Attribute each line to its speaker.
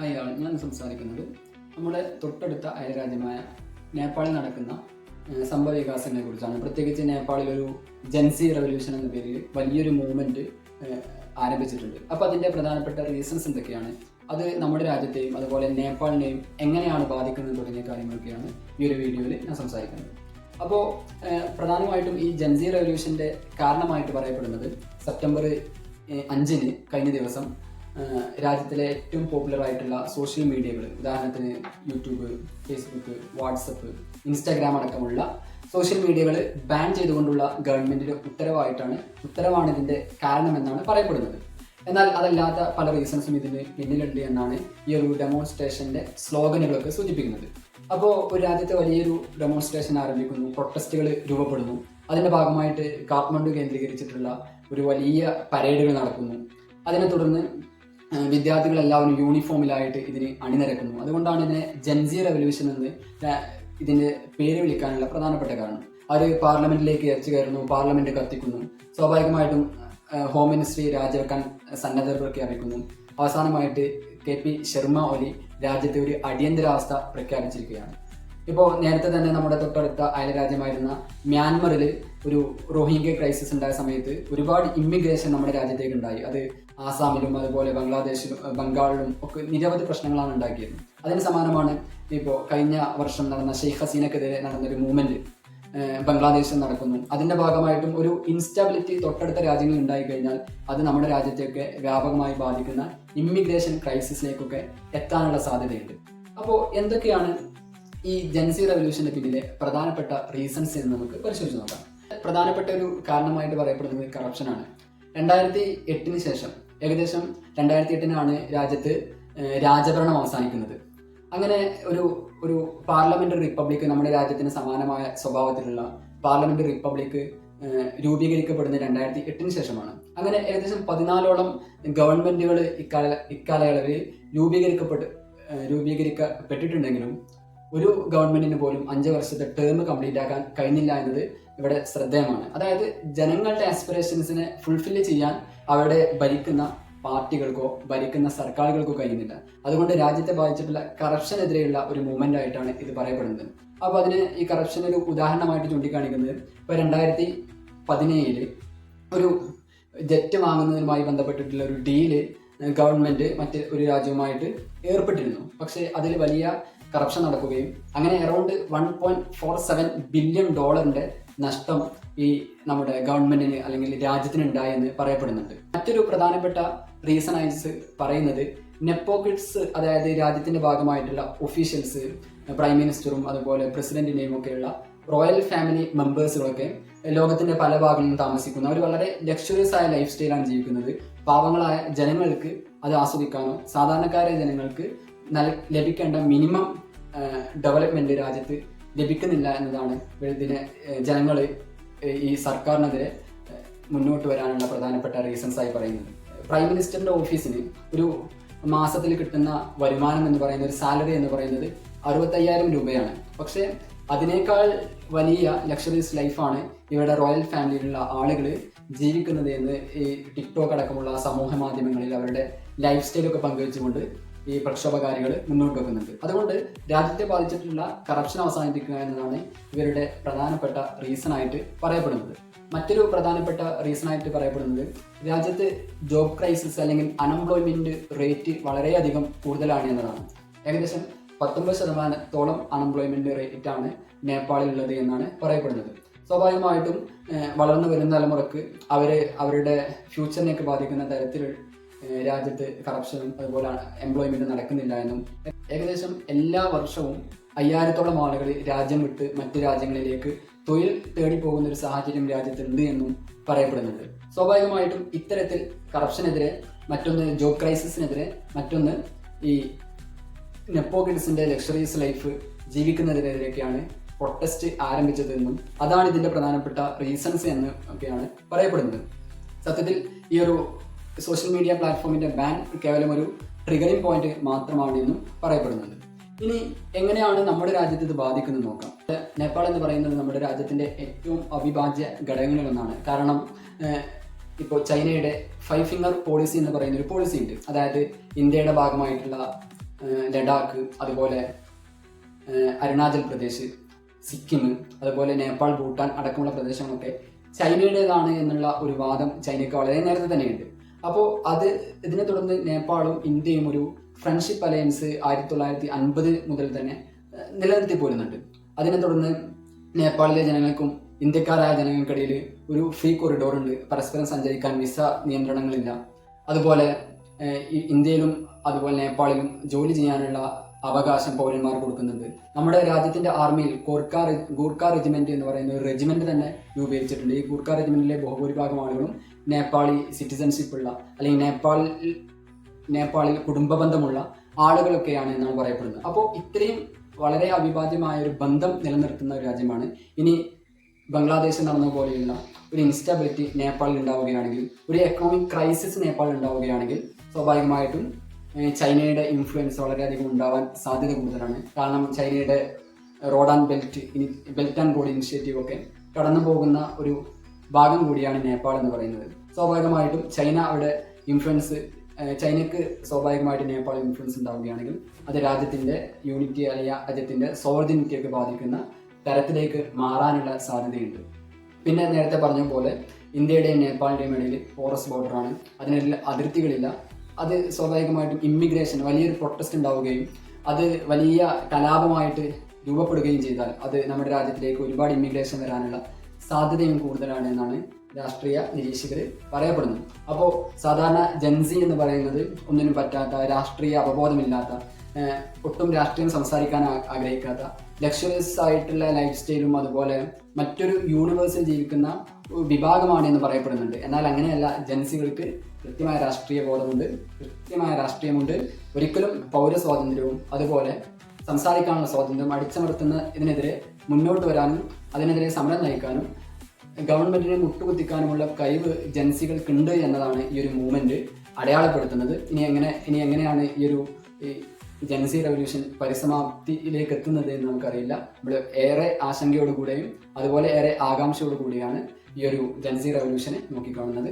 Speaker 1: അയാൾ ഞാൻ സംസാരിക്കുന്നത് നമ്മുടെ തൊട്ടടുത്ത അയൽരാജ്യമായ നേപ്പാളിൽ നടക്കുന്ന ഏഹ്, സംഭവ വികാസങ്ങളെ കുറിച്ചാണ്. പ്രത്യേകിച്ച് നേപ്പാളിൽ ഒരു ജൻസി റവല്യൂഷൻ എന്ന പേരിൽ വലിയൊരു മൂവ്മെന്റ് ആരംഭിച്ചിട്ടുണ്ട്. അപ്പോൾ അതിന്റെ പ്രധാനപ്പെട്ട റീസൺസ് എന്തൊക്കെയാണ്? അത് നമ്മുടെ രാജ്യത്തെയും അതുപോലെ നേപ്പാളിനെയും എങ്ങനെയാണ് ബാധിക്കുന്നത് തുടങ്ങിയ കാര്യങ്ങളൊക്കെയാണ് ഈ ഒരു വീഡിയോയിൽ ഞാൻ സംസാരിക്കുന്നത്. അപ്പോൾ പ്രധാനമായിട്ടും ഈ ജൻസി റെവല്യൂഷന്റെ കാരണമായിട്ട് പറയപ്പെടുന്നത് സെപ്റ്റംബർ അഞ്ചിന് കഴിഞ്ഞ ദിവസം രാജ്യത്തിലെ ഏറ്റവും പോപ്പുലർ ആയിട്ടുള്ള സോഷ്യൽ മീഡിയകൾ ഉദാഹരണത്തിന് യൂട്യൂബ് ഫേസ്ബുക്ക് വാട്സപ്പ് ഇൻസ്റ്റാഗ്രാം അടക്കമുള്ള സോഷ്യൽ മീഡിയകൾ ബാൻ ചെയ്തുകൊണ്ടുള്ള ഗവൺമെന്റിന്റെ ഉത്തരവായിട്ടാണ് ഉത്തരവാണ് ഇതിന്റെ കാരണമെന്നാണ് പറയപ്പെടുന്നത്. എന്നാൽ അതല്ലാത്ത പല റീസൺസും ഇതിന് പിന്നിലുണ്ട് എന്നാണ് ഈ ഒരു ഡെമോൺസ്ട്രേഷന്റെ സ്ലോഗനുകളൊക്കെ സൂചിപ്പിക്കുന്നത്. അപ്പോൾ ഒരു രാജ്യത്തെ വലിയൊരു ഡെമോൺസ്ട്രേഷൻ ആരംഭിക്കുന്നു പ്രൊട്ടസ്റ്റുകൾ രൂപപ്പെടുന്നു. അതിന്റെ ഭാഗമായിട്ട് കാഠ്മണ്ഡു കേന്ദ്രീകരിച്ചിട്ടുള്ള ഒരു വലിയ പരേഡുകൾ നടക്കുന്നു. അതിനെ തുടർന്ന് ഏഹ്, വിദ്യാർത്ഥികളെല്ലാവരും യൂണിഫോമിലായിട്ട് ഇതിന് അണിനിരക്കുന്നു. അതുകൊണ്ടാണ് ഇതിനെ ജൻസി റെവല്യൂഷൻ എന്ന് ഇതിന്റെ പേര് വിളിക്കാനുള്ള പ്രധാനപ്പെട്ട കാരണം. അവർ പാർലമെന്റിലേക്ക് ഇറച്ചു കയറുന്നു പാർലമെന്റ് കത്തിക്കുന്നു. സ്വാഭാവികമായിട്ടും ഹോം മിനിസ്ട്രി രാജിവെക്കാൻ സന്നദ്ധർ പ്രഖ്യാപിക്കുന്നു അവസാനമായിട്ട് കെ പി ശർമ്മ ഒലി രാജ്യത്തെ ഒരു അടിയന്തരാവസ്ഥ പ്രഖ്യാപിച്ചിരിക്കുകയാണ്. ഇപ്പോൾ നേരത്തെ തന്നെ നമ്മുടെ തൊട്ടടുത്ത അയൽ അയൽരാജ്യമായിരുന്ന മ്യാൻമറിൽ ഒരു റോഹിംഗ്യ ക്രൈസിസ് ഉണ്ടായ സമയത്ത് ഒരുപാട് ഇമിഗ്രേഷൻ നമ്മുടെ രാജ്യത്തേക്ക് ഉണ്ടായി. അത് ആസാമിലും അതുപോലെ ബംഗ്ലാദേശിലും ബംഗാളിലും ഒക്കെ നിരവധി പ്രശ്നങ്ങളാണ് ഉണ്ടാക്കിയത്. അതിന് സമാനമാണ് ഇപ്പോൾ കഴിഞ്ഞ വർഷം നടന്ന ഷെയ്ഖ് ഹസീനക്കെതിരെ നടന്നൊരു മൂവ്മെന്റ് ബംഗ്ലാദേശിൽ നടക്കുന്നു. അതിന്റെ ഭാഗമായിട്ടും ഒരു ഇൻസ്റ്റാബിലിറ്റി തൊട്ടടുത്ത രാജ്യങ്ങളിൽ ഉണ്ടായി കഴിഞ്ഞാൽ അത് നമ്മുടെ രാജ്യത്തെയൊക്കെ വ്യാപകമായി ബാധിക്കുന്ന ഇമിഗ്രേഷൻ ക്രൈസിസിലേക്കൊക്കെ എത്താനുള്ള സാധ്യതയുണ്ട്. അപ്പോൾ എന്തൊക്കെയാണ് ഈ ജൻസി റെവല്യൂഷന്റെ പിന്നിലെ പ്രധാനപ്പെട്ട റീസൺസ് എന്ന് നമുക്ക് പരിശോധിച്ച് നോക്കാം. പ്രധാനപ്പെട്ട ഒരു കാരണമായിട്ട് പറയപ്പെടുന്നത് കറപ്ഷനാണ് രണ്ടായിരത്തി എട്ടിന് ശേഷം ഏകദേശം രണ്ടായിരത്തി എട്ടിനാണ് രാജ്യത്ത് രാജഭരണം അവസാനിക്കുന്നത്. അങ്ങനെ ഒരു ഒരു പാർലമെന്ററി റിപ്പബ്ലിക് നമ്മുടെ രാജ്യത്തിന് സമാനമായ സ്വഭാവത്തിലുള്ള പാർലമെന്ററി റിപ്പബ്ലിക് രൂപീകരിക്കപ്പെടുന്ന രണ്ടായിരത്തി എട്ടിന് ശേഷമാണ്. അങ്ങനെ ഏകദേശം പതിനാലോളം ഗവൺമെന്റുകൾ ഇക്കാല ഇക്കാലയളവിൽ രൂപീകരിക്കപ്പെട്ട് രൂപീകരിക്കപ്പെട്ടിട്ടുണ്ടെങ്കിലും ഒരു ഗവൺമെന്റിന് പോലും അഞ്ച് വർഷത്തെ ടേം കംപ്ലീറ്റ് ആക്കാൻ കഴിഞ്ഞില്ല എന്നത് ഇവിടെ ശ്രദ്ധേയമാണ്. അതായത് ജനങ്ങളുടെ ആസ്പിറേഷൻസിനെ ഫുൾഫില്ല് ചെയ്യാൻ അവിടെ ഭരിക്കുന്ന പാർട്ടികൾക്കോ ഭരിക്കുന്ന സർക്കാരുകൾക്കോ കഴിയുന്നില്ല അതുകൊണ്ട് രാജ്യത്തെ ബാധിച്ചിട്ടുള്ള കറപ്ഷനെതിരെയുള്ള ഒരു മൂവ്മെന്റ് ആയിട്ടാണ് ഇത് പറയപ്പെടുന്നത്. അപ്പോൾ അതിന് ഈ കറപ്ഷൻ ഒരു ഉദാഹരണമായിട്ട് ചൂണ്ടിക്കാണിക്കുന്നത് ഇപ്പോൾ രണ്ടായിരത്തി പതിനേഴിൽ ഒരു ജെറ്റ് വാങ്ങുന്നതിനുമായി ബന്ധപ്പെട്ടിട്ടുള്ള ഒരു ഡീൽ ഗവൺമെന്റ് മറ്റ് ഒരു രാജ്യവുമായിട്ട് ഏർപ്പെട്ടിരുന്നു. പക്ഷേ അതിൽ വലിയ കറപ്ഷൻ നടക്കുകയും അങ്ങനെ around one point four seven billion ഡോളറിന്റെ നഷ്ടം ഈ നമ്മുടെ ഗവൺമെന്റിന് അല്ലെങ്കിൽ രാജ്യത്തിന് ഉണ്ടായെന്ന് പറയപ്പെടുന്നുണ്ട്. മറ്റൊരു പ്രധാനപ്പെട്ട റീസൺ ആയിട്ട് പറയുന്നത് നെപ്പോക്കിഡ്സ് അതായത് രാജ്യത്തിന്റെ ഭാഗമായിട്ടുള്ള ഒഫീഷ്യൽസ് പ്രൈം മിനിസ്റ്ററും അതുപോലെ പ്രസിഡന്റിനെയും ഒക്കെയുള്ള റോയൽ ഫാമിലി മെമ്പേഴ്സുകളൊക്കെ ലോകത്തിന്റെ പല ഭാഗങ്ങളിലും താമസിക്കുന്നു. അവർ വളരെ ലക്ഷറിയസ് ആയ ലൈഫ് സ്റ്റൈലാണ് ജീവിക്കുന്നത്. പാവങ്ങളായ ജനങ്ങൾക്ക് അത് ആസ്വദിക്കാനോ സാധാരണക്കാരായ ജനങ്ങൾക്ക് ലഭിക്കേണ്ട മിനിമം ഡെവലപ്മെന്റ് രാജ്യത്ത് ലഭിക്കുന്നില്ല എന്നതാണ് ഇതിനെ ജനങ്ങൾ ഈ സർക്കാരിനെതിരെ മുന്നോട്ട് വരാനുള്ള പ്രധാനപ്പെട്ട റീസൺസ് ആയി പറയുന്നത്. പ്രൈം മിനിസ്റ്ററിന്റെ ഓഫീസിന് ഒരു മാസത്തിൽ കിട്ടുന്ന വരുമാനം എന്ന് പറയുന്ന ഒരു സാലറി എന്ന് പറയുന്നത് അറുപത്തയ്യായിരം രൂപയാണ്. പക്ഷേ അതിനേക്കാൾ വലിയ ലക്ഷറീസ് ലൈഫാണ് ഇവരുടെ റോയൽ ഫാമിലിയിലുള്ള ആളുകൾ ജീവിക്കുന്നത് എന്ന് ഈ ടിക്ടോക്ക് അടക്കമുള്ള സമൂഹ മാധ്യമങ്ങളിൽ അവരുടെ ലൈഫ് സ്റ്റൈലൊക്കെ പങ്കുവെച്ചുകൊണ്ട് ഈ പ്രക്ഷോഭകാരികൾ മുന്നോട്ട് വെക്കുന്നുണ്ട്. അതുകൊണ്ട് രാജ്യത്തെ ബാധിച്ചിട്ടുള്ള കറപ്ഷൻ അവസാനിപ്പിക്കുക എന്നതാണ് ഇവരുടെ പ്രധാനപ്പെട്ട റീസൺ ആയിട്ട് പറയപ്പെടുന്നത്. മറ്റൊരു പ്രധാനപ്പെട്ട റീസൺ ആയിട്ട് പറയപ്പെടുന്നത് രാജ്യത്ത് ജോബ് ക്രൈസിസ് അല്ലെങ്കിൽ അൺഎംപ്ലോയ്മെന്റ് റേറ്റ് വളരെയധികം കൂടുതലാണ് എന്നതാണ്. ഏകദേശം പത്തൊമ്പത് ശതമാനത്തോളം അൺഎംപ്ലോയ്മെന്റ് റേറ്റ് ആണ് നേപ്പാളിലുള്ളത് എന്നാണ് പറയപ്പെടുന്നത്. സ്വാഭാവികമായിട്ടും വളർന്നു വരുന്ന തലമുറയ്ക്ക് അവരെ അവരുടെ ഫ്യൂച്ചറിനെയൊക്കെ ബാധിക്കുന്ന തരത്തിൽ രാജ്യത്ത് കറപ്ഷനും അതുപോലെ എംപ്ലോയ്മെന്റ് നടക്കുന്നില്ല എന്നും. ഏകദേശം എല്ലാ വർഷവും അയ്യായിരത്തോളം ആളുകൾ രാജ്യം വിട്ട് മറ്റ് രാജ്യങ്ങളിലേക്ക് തൊഴിൽ തേടി പോകുന്ന ഒരു സാഹചര്യം രാജ്യത്തുണ്ട് എന്നും പറയപ്പെടുന്നുണ്ട്. സ്വാഭാവികമായിട്ടും ഇത്തരത്തിൽ കറപ്ഷനെതിരെ മറ്റൊന്ന് ജോബ് ക്രൈസിസിനെതിരെ മറ്റൊന്ന് ഈ നെപ്പോകിഡ്സിന്റെ ലക്ഷറീസ് ലൈഫ് ജീവിക്കുന്നതിനെതിരെയൊക്കെയാണ് പ്രൊട്ടസ്റ്റ് ആരംഭിച്ചതെന്നും അതാണ് ഇതിന്റെ പ്രധാനപ്പെട്ട റീസൺസ് എന്ന് ഒക്കെയാണ് പറയപ്പെടുന്നത്. സത്യത്തിൽ ഈ ഒരു സോഷ്യൽ മീഡിയ പ്ലാറ്റ്ഫോമിന്റെ ബാൻ കേവലം ഒരു ട്രിഗറിംഗ് പോയിന്റ് മാത്രമാണ് എന്നും പറയപ്പെടുന്നത് ഇനി എങ്ങനെയാണ് നമ്മുടെ രാജ്യത്ത് ഇത് ബാധിക്കുന്നത് നോക്കാം. നേപ്പാൾ എന്ന് പറയുന്നത് നമ്മുടെ രാജ്യത്തിന്റെ ഏറ്റവും അവിഭാജ്യ ഘടകങ്ങളിൽ ഒന്നാണ് കാരണം ഇപ്പോൾ ചൈനയുടെ ഫൈവ് ഫിംഗർ പോളിസി എന്ന് പറയുന്ന ഒരു പോളിസി ഉണ്ട്. അതായത് ഇന്ത്യയുടെ ഭാഗമായിട്ടുള്ള ലഡാക്ക് അതുപോലെ അരുണാചൽ പ്രദേശ് സിക്കിം അതുപോലെ നേപ്പാൾ ഭൂട്ടാൻ അടക്കമുള്ള പ്രദേശങ്ങളൊക്കെ ചൈനയുടേതാണ് എന്നുള്ള ഒരു വാദം ചൈനയ്ക്ക് വളരെ നേരത്തെ തന്നെയുണ്ട് അപ്പോൾ അത് ഇതിനെ തുടർന്ന് നേപ്പാളും ഇന്ത്യയും ഒരു ഫ്രണ്ട്ഷിപ്പ് അലയൻസ് ആയിരത്തി തൊള്ളായിരത്തി അൻപത് മുതൽ തന്നെ നിലനിർത്തി പോരുന്നുണ്ട്. അതിനെ തുടർന്ന് നേപ്പാളിലെ ജനങ്ങൾക്കും ഇന്ത്യക്കാരായ ജനങ്ങൾക്കിടയിൽ ഒരു ഫ്രീ കോറിഡോർ ഉണ്ട്. പരസ്പരം സഞ്ചരിക്കാൻ വിസ നിയന്ത്രണങ്ങളില്ല. അതുപോലെ ഇന്ത്യയിലും അതുപോലെ നേപ്പാളിലും ജോലി ചെയ്യാനുള്ള അവകാശം പൗരന്മാർ കൊടുക്കുന്നുണ്ട്. നമ്മുടെ രാജ്യത്തിന്റെ ആർമിയിൽ ഗൂർഖ ഗൂർക്ക റെജിമെന്റ് എന്ന് പറയുന്ന ഒരു റെജിമെന്റ് തന്നെ രൂപീകരിച്ചിട്ടുണ്ട്. ഈ ഗൂർക്ക റെജിമെന്റിലെ ബഹുഭൂരിഭാഗം ആളുകളും നേപ്പാളി സിറ്റിസൺഷിപ്പ് ഉള്ള അല്ലെങ്കിൽ നേപ്പാളിൽ നേപ്പാളിൽ കുടുംബ ബന്ധമുള്ള ആളുകളൊക്കെയാണ് എന്നാണ് പറയപ്പെടുന്നത് അപ്പോൾ ഇത്രയും വളരെ അവിഭാജ്യമായ ഒരു ബന്ധം നിലനിർത്തുന്ന ഒരു രാജ്യമാണ്. ഇനി ബംഗ്ലാദേശിൽ നടന്ന പോലെയുള്ള ഒരു ഇൻസ്റ്റാബിലിറ്റി നേപ്പാളിൽ ഉണ്ടാവുകയാണെങ്കിൽ ഒരു എക്കണോമിക് ക്രൈസിസ് നേപ്പാളിൽ ഉണ്ടാവുകയാണെങ്കിൽ സ്വാഭാവികമായിട്ടും ചൈനയുടെ ഇൻഫ്ലുവൻസ് വളരെയധികം ഉണ്ടാവാൻ സാധ്യത കൂടുതലാണ്. കാരണം ചൈനയുടെ road and belt belt and road initiative ഒക്കെ കടന്നു പോകുന്ന ഒരു ഭാഗം കൂടിയാണ് നേപ്പാൾ എന്ന് പറയുന്നത്. സ്വാഭാവികമായിട്ടും ചൈന അവിടെ ഇൻഫ്ലുവൻസ് ചൈനക്ക് സ്വാഭാവികമായിട്ട് നേപ്പാൾ ഇൻഫ്ലുവൻസ് ഉണ്ടാവുകയാണെങ്കിൽ അത് രാജ്യത്തിന്റെ യൂണിറ്റി അല്ലെങ്കിൽ രാജ്യത്തിന്റെ സോവർജിനിറ്റിയൊക്കെ ബാധിക്കുന്ന തരത്തിലേക്ക് മാറാനുള്ള സാധ്യതയുണ്ട്. പിന്നെ നേരത്തെ പറഞ്ഞ പോലെ ഇന്ത്യയുടെയും നേപ്പാളിന്റെയും ഇടയിൽ ഫോറസ്റ്റ് ബോർഡറാണ് അതിനുള്ള അതിർത്തികളില്ല. അത് സ്വാഭാവികമായിട്ടും ഇമ്മിഗ്രേഷൻ വലിയൊരു പ്രൊട്ടസ്റ്റ് ഉണ്ടാവുകയും അത് വലിയ കലാപമായിട്ട് രൂപപ്പെടുകയും ചെയ്താൽ അത് നമ്മുടെ രാജ്യത്തിലേക്ക് ഒരുപാട് ഇമ്മിഗ്രേഷൻ വരാനുള്ള സാധ്യതയും കൂടുതലാണ് എന്നാണ് രാഷ്ട്രീയ നിരീക്ഷകർ പറയപ്പെടുന്നു. അപ്പോൾ സാധാരണ ജൻസി എന്ന് പറയുന്നത് ഒന്നിനും പറ്റാത്ത രാഷ്ട്രീയ അവബോധമില്ലാത്ത ഒട്ടും രാഷ്ട്രീയം സംസാരിക്കാൻ ആഗ്രഹിക്കാത്ത ലക്ഷറീസ് ആയിട്ടുള്ള ലൈഫ് സ്റ്റൈലും അതുപോലെ മറ്റൊരു യൂണിവേഴ്സിൽ ജീവിക്കുന്ന വിഭാഗമാണ് എന്ന് പറയപ്പെടുന്നുണ്ട്. എന്നാൽ അങ്ങനെയല്ല ജൻസികൾക്ക് കൃത്യമായ രാഷ്ട്രീയ ബോധമുണ്ട് കൃത്യമായ രാഷ്ട്രീയമുണ്ട്. ഒരിക്കലും പൗരസ്വാതന്ത്ര്യവും അതുപോലെ സംസാരിക്കാനുള്ള സ്വാതന്ത്ര്യം അടിച്ചമർത്തുന്ന ഇതിനെതിരെ മുന്നോട്ട് വരാനും അതിനെതിരെ സമരം നയിക്കാനും ഗവൺമെന്റിനെ മുട്ടുകുത്തിക്കാനുമുള്ള കഴിവ് ജൻസികൾക്കുണ്ട് എന്നതാണ് ഈ ഒരു മൂവ്മെന്റ് അടയാളപ്പെടുത്തുന്നത്. ഇനി എങ്ങനെ ഇനി എങ്ങനെയാണ് ഈ ഒരു ജൻസി റവല്യൂഷൻ പരിസമാപ്തിയിലേക്ക് എത്തുന്നത് എന്ന് നമുക്കറിയില്ല. ഇവിടെ ഏറെ ആശങ്കയോടുകൂടെയും അതുപോലെ ഏറെ ആകാംക്ഷയോടുകൂടിയാണ് ഈ ഒരു ജൻസി റവല്യൂഷനെ നോക്കിക്കാണുന്നത്.